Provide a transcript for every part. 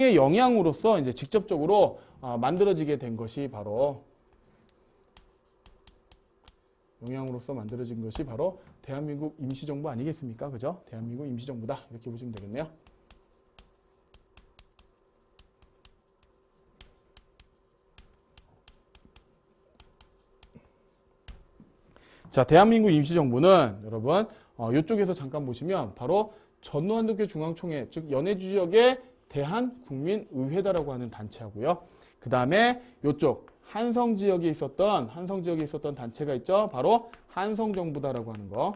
의 영향으로서 이제 직접적으로 어, 만들어지게 된 것이 바로 영향으로서 만들어진 것이 바로 대한민국 임시정부 아니겠습니까? 그죠? 대한민국 임시정부다. 이렇게 보시면 되겠네요. 자, 대한민국 임시정부는 여러분 어, 이쪽에서 잠깐 보시면 바로 전두환 독교 중앙총회 즉 연해 지역의 대한국민의회다라고 하는 단체하고요. 그 다음에 이쪽 한성 지역에 있었던 한성 지역에 있었던 단체가 있죠. 바로 한성 정부다라고 하는 거.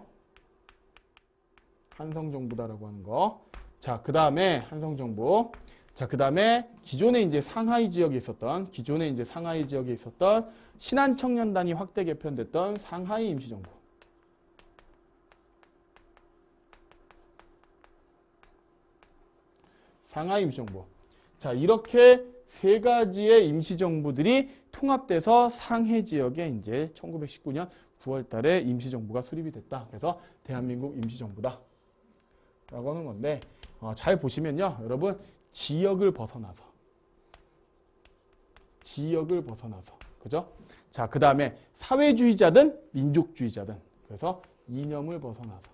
한성 정부다라고 하는 거. 자, 그 다음에 한성 정부. 자, 그 다음에 기존에 이제 상하이 지역에 있었던 기존에 이제 상하이 지역에 있었던 신한 청년단이 확대 개편됐던 상하이 임시정부. 상하이 임시정부. 자, 이렇게 세 가지의 임시정부들이 통합돼서 상해 지역에 이제 1919년 9월 달에 임시정부가 수립이 됐다. 그래서 대한민국 임시정부다. 라고 하는 건데, 어, 잘 보시면요. 여러분, 지역을 벗어나서. 지역을 벗어나서. 그죠? 자, 그 다음에 사회주의자든 민족주의자든. 그래서 이념을 벗어나서.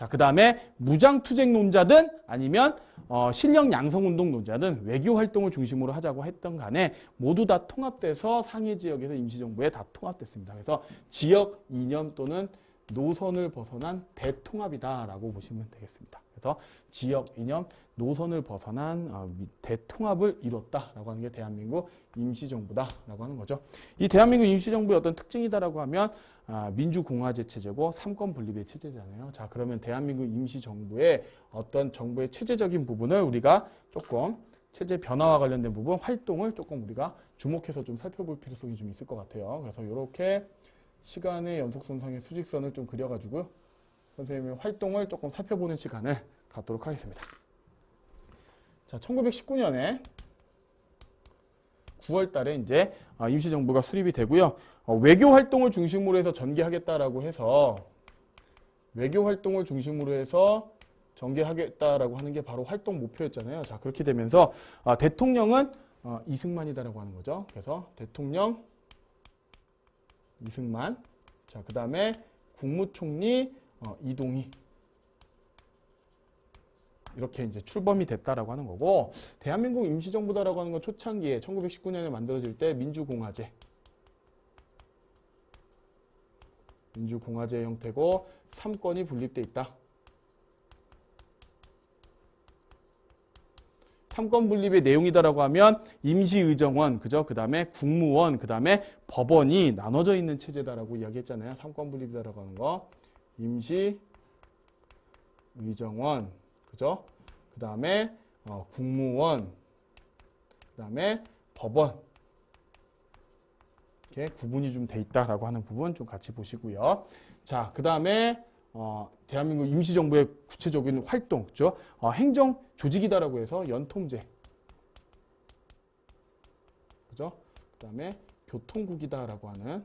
자, 그 다음에 무장투쟁론자든 아니면 어, 실력 양성운동론자든 외교 활동을 중심으로 하자고 했던 간에 모두 다 통합돼서 상해 지역에서 임시정부에 다 통합됐습니다. 그래서 지역 이념 또는 노선을 벗어난 대통합이다라고 보시면 되겠습니다. 그래서 지역 이념 노선을 벗어난 어, 미- 대통합을 이뤘다라고 하는 게 대한민국 임시정부다라고 하는 거죠. 이 대한민국 임시정부의 어떤 특징이다라고 하면 아, 민주공화제 체제고 삼권 분립의 체제잖아요. 자, 그러면 대한민국 임시정부의 어떤 정부의 체제적인 부분을 우리가 조금 체제 변화와 관련된 부분 활동을 조금 우리가 주목해서 좀 살펴볼 필요성이 좀 있을 것 같아요. 그래서 이렇게 시간의 연속선상의 수직선을 좀 그려가지고 선생님의 활동을 조금 살펴보는 시간을 갖도록 하겠습니다. 자, 1919년에 9월 달에 이제 아, 임시정부가 수립이 되고요. 어, 외교 활동을 중심으로 해서 전개하겠다라고 해서 외교 활동을 중심으로 해서 전개하겠다라고 하는 게 바로 활동 목표였잖아요. 자, 그렇게 되면서 아, 대통령은 어, 이승만이다라고 하는 거죠. 그래서 대통령 이승만. 자, 그 다음에 국무총리 어, 이동희. 이렇게 이제 출범이 됐다라고 하는 거고, 대한민국 임시정부다라고 하는 건 초창기에 1919년에 만들어질 때 민주공화제. 민주공화제 형태고, 삼권이 분립돼 있다. 삼권 분립의 내용이다라고 하면 임시의정원, 그죠? 그 다음에 국무원, 그 다음에 법원이 나눠져 있는 체제다라고 이야기했잖아요. 삼권 분립이다라고 하는 거. 임시의정원, 그죠? 그 다음에 어, 국무원, 그 다음에 법원. 이렇게 구분이 좀 돼 있다라고 하는 부분 좀 같이 보시고요. 자, 그 다음에 어, 대한민국 임시정부의 구체적인 활동, 그죠? 어, 행정 조직이다라고 해서 연통제, 그죠? 그 다음에 교통국이다라고 하는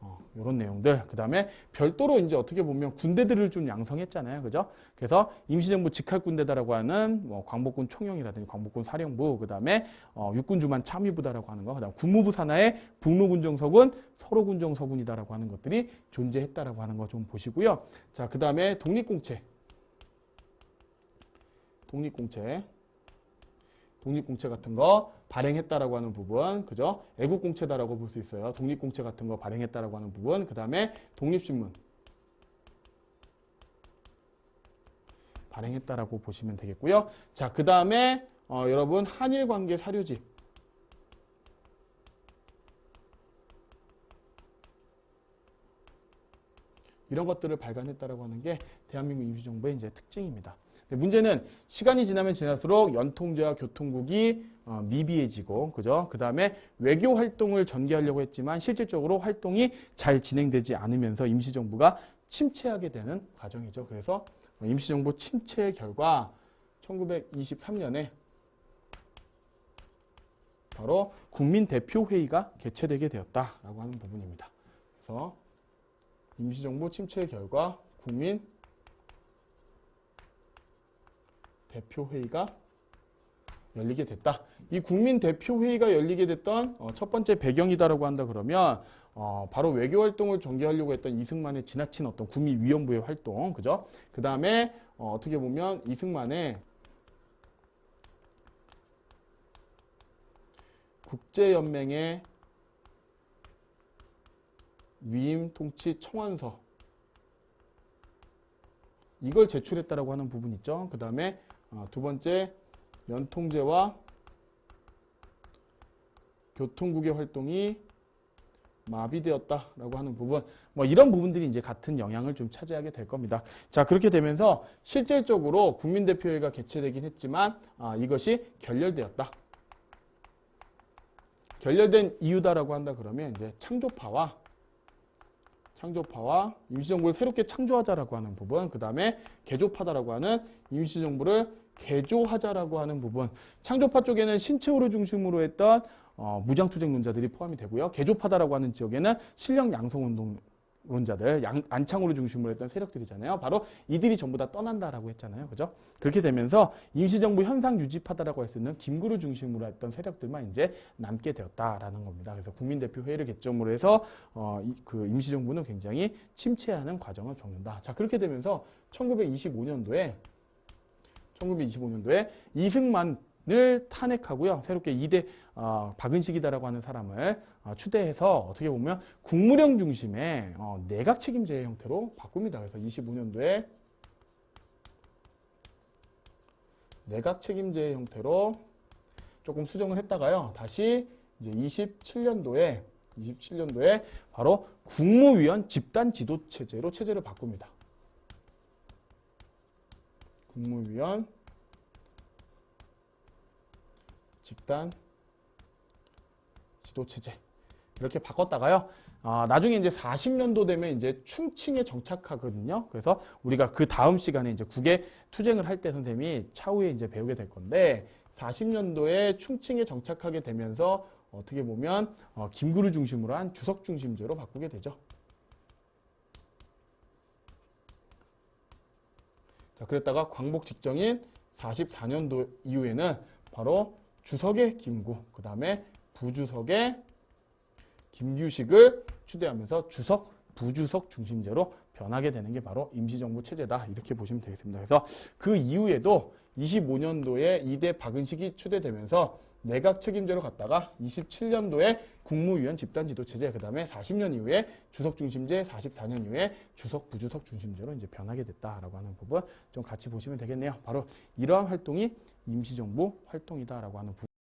어, 이런 내용들. 그 다음에 별도로 이제 어떻게 보면 군대들을 좀 양성했잖아요, 그죠? 그래서 임시정부 직할 군대다라고 하는 뭐 광복군 총영이라든지 광복군 사령부, 그 다음에 어, 육군주만 참위부다라고 하는 거, 그 다음 국무부 산하의 북로군정서군, 서로군정서군이다라고 하는 것들이 존재했다라고 하는 거 좀 보시고요. 자, 그 다음에 독립공채. 독립공채. 독립공채 같은 거 발행했다라고 하는 부분, 그죠? 애국공채다라고 볼 수 있어요. 독립공채 같은 거 발행했다라고 하는 부분, 그 다음에 독립신문. 발행했다라고 보시면 되겠고요. 자, 그 다음에 어, 여러분 한일 관계 사료집. 이런 것들을 발간했다라고 하는 게 대한민국 임시정부의 이제 특징입니다. 근데 문제는 시간이 지나면 지날수록 연통제와 교통국이 어, 미비해지고, 그죠? 그 다음에 외교 활동을 전개하려고 했지만 실질적으로 활동이 잘 진행되지 않으면서 임시정부가 침체하게 되는 과정이죠. 그래서 임시정부 침체의 결과 1923년에 바로 국민대표회의가 개최되게 되었다라고 하는 부분입니다. 그래서 임시정부 침체의 결과 국민 대표회의가 열리게 됐다. 이 국민 대표회의가 열리게 됐던 어, 첫 번째 배경이다라고 한다 그러면 어, 바로 외교 활동을 전개하려고 했던 이승만의 지나친 어떤 구미위원부의 활동, 그죠? 그 다음에 어, 어떻게 보면 이승만의 국제연맹의 위임 통치 청원서 이걸 제출했다라고 하는 부분 있죠. 그 다음에 어, 두 번째 연통제와 교통국의 활동이 마비되었다라고 하는 부분, 뭐 이런 부분들이 이제 같은 영향을 좀 차지하게 될 겁니다. 자 그렇게 되면서 실질적으로 국민대표회가 개최되긴 했지만 아, 이것이 결렬되었다. 결렬된 이유다라고 한다 그러면 이제 창조파와 창조파와 임시정부를 새롭게 창조하자라고 하는 부분, 그 다음에 개조파다라고 하는 임시정부를 개조하자라고 하는 부분. 창조파 쪽에는 신체호를 중심으로 했던 어, 무장투쟁론자들이 포함이 되고요. 개조파다라고 하는 지역에는 실력 양성운동 론자들, 양, 안창호를 중심으로 했던 세력들이잖아요. 바로 이들이 전부 다 떠난다라고 했잖아요. 그죠? 그렇게 되면서 임시정부 현상 유지파다라고 할 수 있는 김구를 중심으로 했던 세력들만 이제 남게 되었다라는 겁니다. 그래서 국민대표회의를 개점으로 해서 어, 이, 그 임시정부는 굉장히 침체하는 과정을 겪는다. 자, 그렇게 되면서 1925년도에 1925년도에 이승만 을 탄핵하고요. 새롭게 2대 어, 박은식이다라고 하는 사람을 어, 추대해서 어떻게 보면 국무령 중심의 어, 내각 책임제의 형태로 바꿉니다. 그래서 25년도에 내각 책임제의 형태로 조금 수정을 했다가요. 다시 이제 27년도에 27년도에 바로 국무위원 집단 지도 체제로 체제를 바꿉니다. 국무위원 집단 지도 체제 이렇게 바꿨다가요. 아, 나중에 이제 40년도 되면 이제 충칭에 정착하거든요. 그래서 우리가 그 다음 시간에 이제 국외 투쟁을 할 때 선생님이 차후에 이제 배우게 될 건데 40년도에 충칭에 정착하게 되면서 어떻게 보면 어, 김구를 중심으로 한 주석 중심제로 바꾸게 되죠. 자, 그랬다가 광복 직전인 44년도 이후에는 바로 주석의 김구, 그 다음에 부주석의 김규식을 추대하면서 주석, 부주석 중심제로 변하게 되는 게 바로 임시정부 체제다. 이렇게 보시면 되겠습니다. 그래서 그 이후에도 25년도에 이대 박은식이 추대되면서 내각 책임제로 갔다가 27년도에 국무위원 집단지도 체제, 그 다음에 40년 이후에 주석 중심제, 44년 이후에 주석 부주석 중심제로 이제 변하게 됐다라고 하는 부분 좀 같이 보시면 되겠네요. 바로 이러한 활동이 임시정부 활동이다라고 하는 부분.